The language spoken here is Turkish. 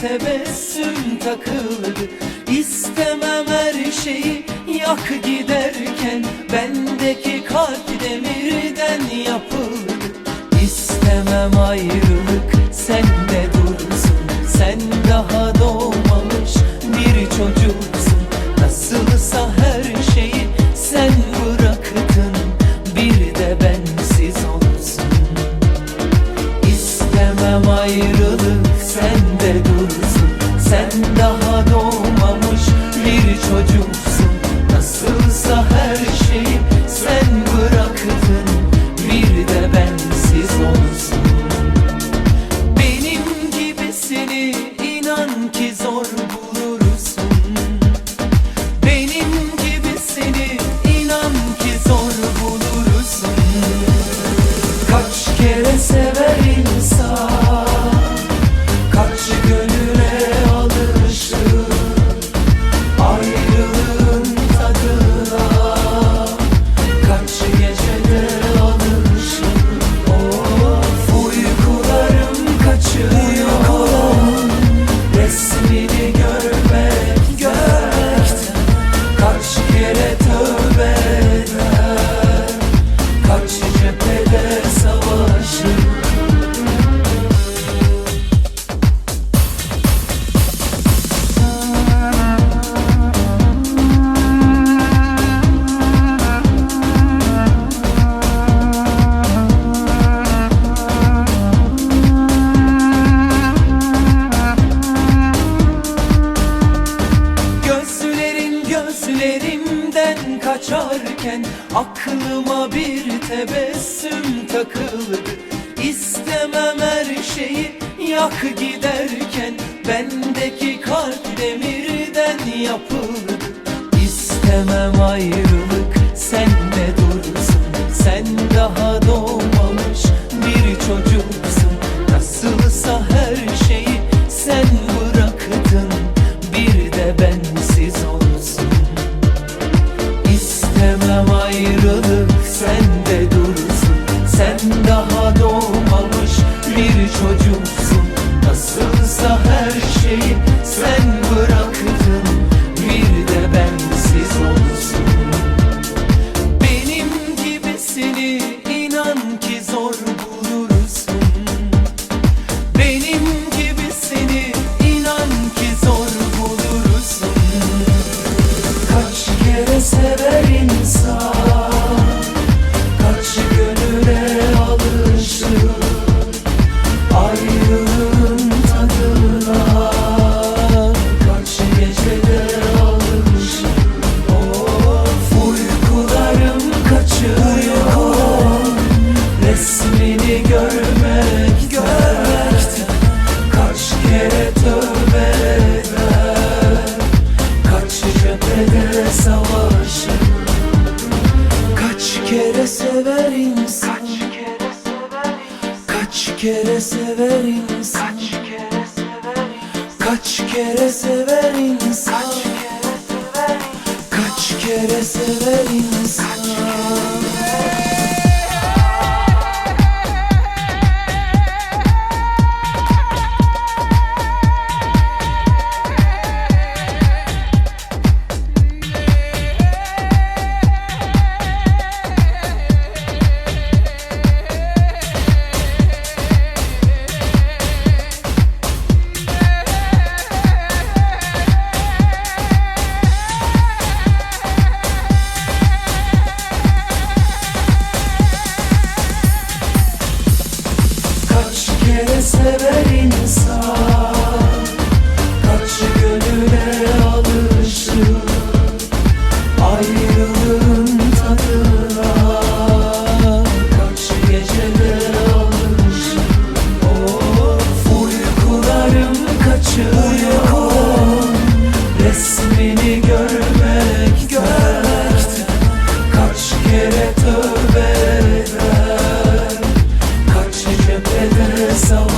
tebessüm takılır İstemem her şeyi yak giderken Bendeki kalp demirden yapılır açarken Aklıma bir tebessüm takıldı. İstemem her şeyi yak giderken Bendeki kalp demirden yapıldı. İstemem ayrı ayrılık. savaşın Kaç kere sever insan Kaç kere sever insan Kaç kere sever insan Kaç kere sever insan Kaç kere sever sever insan. Kaçı gönüle alışır Ayrılığın tadına. Kaçı gecede alışır Of oh, uykularım kaçıyor. Resmini görmekten. Kaç kere tövbe eder. Kaç cephede savaş